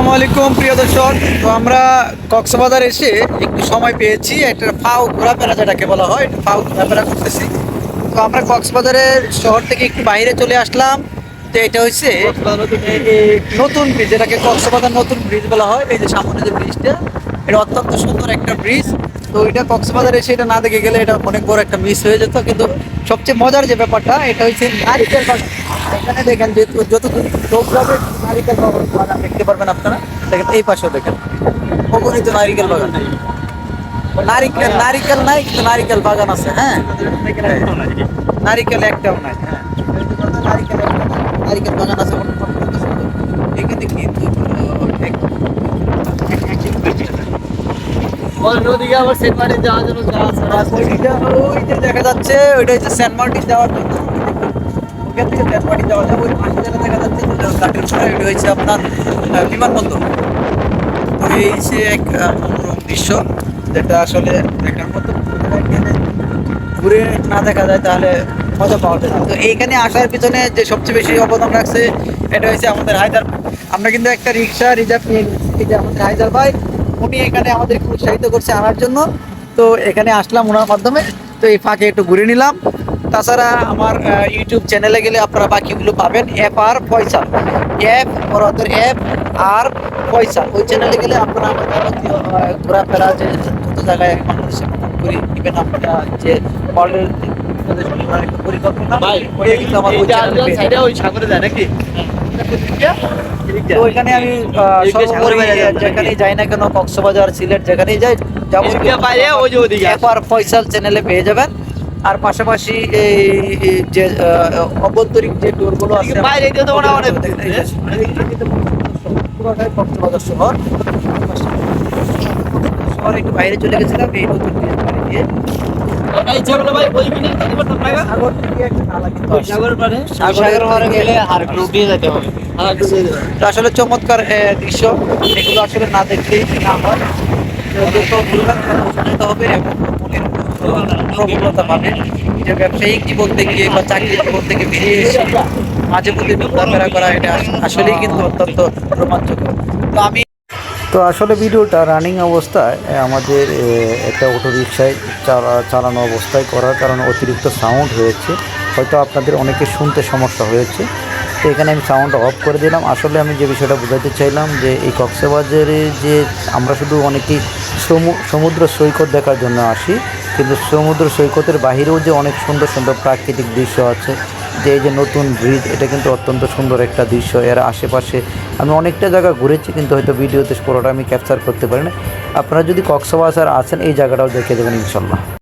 আসসালামু আলাইকুম প্রিয় দর্শক। তো আমরা কক্সবাজার এসে একটু সময় পেয়েছি। একটা ফাউ ঘোরাফেরা যেটাকে বলা হয় ফাউ ঘোরাফেরা করতেছি। তো আমরা কক্সবাজারের শহর থেকে একটু বাইরে চলে আসলাম। তো এটা হচ্ছে নতুন ব্রিজ যেটাকে কক্সবাজার নতুন ব্রিজ বলা হয়। এই যে সামনে যে ব্রিজটা এটা অত্যন্ত সুন্দর একটা ব্রিজ তো এটা কক্সবাজার এসে এটা না দেখে গেলে এটা অনেক বড় একটা মিস হয়ে যেত। কিন্তু সবচেয়ে মজার যে ব্যাপারটা, এটা হচ্ছে নারিকেল বাগান এখানে দেখেন যে যত লোক যাবে নারিকেল বাগান দেখতে পারবেন আপনারা, দেখেন এই পাশেও দেখেন। অগণিত নারিকেল বাগান। নারিকেল নারিকেল নাই, কিন্তু নারিকেল বাগান আছে হ্যাঁ? নারিকেল একটাও নাই হ্যাঁ। নারিকেল নারিকেল বাগান আছে এখানে কিন্তু অন্যদিকে আবার যে দেখা যাচ্ছে, ওইটা হচ্ছে সেন্ট যাওয়ার সেন্ট দেখা যাচ্ছে ওইটা হচ্ছে আপনার বিমানবন্দর। তো এই যে এক দৃশ্য, যেটা আসলে মতো। ঘুরে না দেখা যায়, তাহলে মজা পাওয়া যায়। তো এইখানে আসার পিছনে যে সবচেয়ে বেশি অবদান রাখছে, এটা হচ্ছে আমাদের হায়দার আমরা কিন্তু একটা রিক্সা রিজার্ভ নিয়ে নিচ্ছি যে আমাদের হায়দার ভাই। উনি এখানে আমাদেরকে উৎসাহিত করছে আনার জন্য। তো এখানে আসলাম ওনার মাধ্যমে। তো এই ফাঁকে একটু ঘুরে নিলাম। তাছাড়া আমার ইউটিউব চ্যানেলে গেলে আপনারা বাকিগুলো পাবেন। অ্যাপ আর পয়সা অ্যাপ ওদের অ্যাপ আর পয়সা ওই চ্যানেলে গেলে আপনারা আহ, ঘোরাফেরা যে যত জায়গায় মানুষ করি ইভেন আপনারা যে ওয়ার্ল্ডের পরিকল্পনা তো আমি যেখানেই যাই না কেন কক্সবাজার সিলেট যেখানেই যাই। এফআর ফয়সাল চ্যানেলে পেয়ে যাবেন। আর পাশাপাশি এই যে অভ্যন্তরীণ যে ট্যুরগুলো আছে হয় পুরোটাই কক্সবাজার শহর। শহর একটু বাইরে চলে গেছিলাম এই নতুন ভাই ওই মিনিট সাগর পারে সাগরের গেলে আর যেতে হবে। তো আসলে চমৎকার দৃশ্য। এগুলো আসলে না দেখলেই না হয়। হবে এবং পাবে যে ব্যবসায়িক জীবন থেকে বা চাকরি জীবন থেকে বেরিয়ে এসে মাঝে মধ্যে ঘোরাফেরা করা এটা আসলেই কিন্তু অত্যন্ত রোমাঞ্চকর। তো আমি তো আসলে ভিডিওটা রানিং অবস্থায় আমাদের একটা অটো রিক্সায় চালা- চালানো অবস্থায় করার কারণে অতিরিক্ত সাউন্ড হয়েছে। হয়তো আপনাদের অনেকে শুনতে সমস্যা হয়েছে। তো এখানে আমি সাউন্ড অফ করে দিলাম। আসলে আমি যে বিষয়টা বোঝাতে চাইলাম যে, এই কক্সবাজারে যে আমরা শুধু অনেকেই সমু- সমুদ্র সৈকত দেখার জন্য আসি, কিন্তু সমুদ্র সৈকতের বাহিরেও যে অনেক সুন্দর সুন্দর প্রাকৃতিক দৃশ্য আছে যে এই যে নতুন ব্রিজ এটা কিন্তু অত্যন্ত সুন্দর একটা দৃশ্য। এর আশেপাশে আমি অনেকটা জায়গা ঘুরেছি, কিন্তু হয়তো ভিডিওতে পুরোটা আমি ক্যাপচার করতে পারি না আপনারা যদি কক্সবাজার আসেন, এই জায়গাটাও দেখে দেবেন ইনশাল্লাহ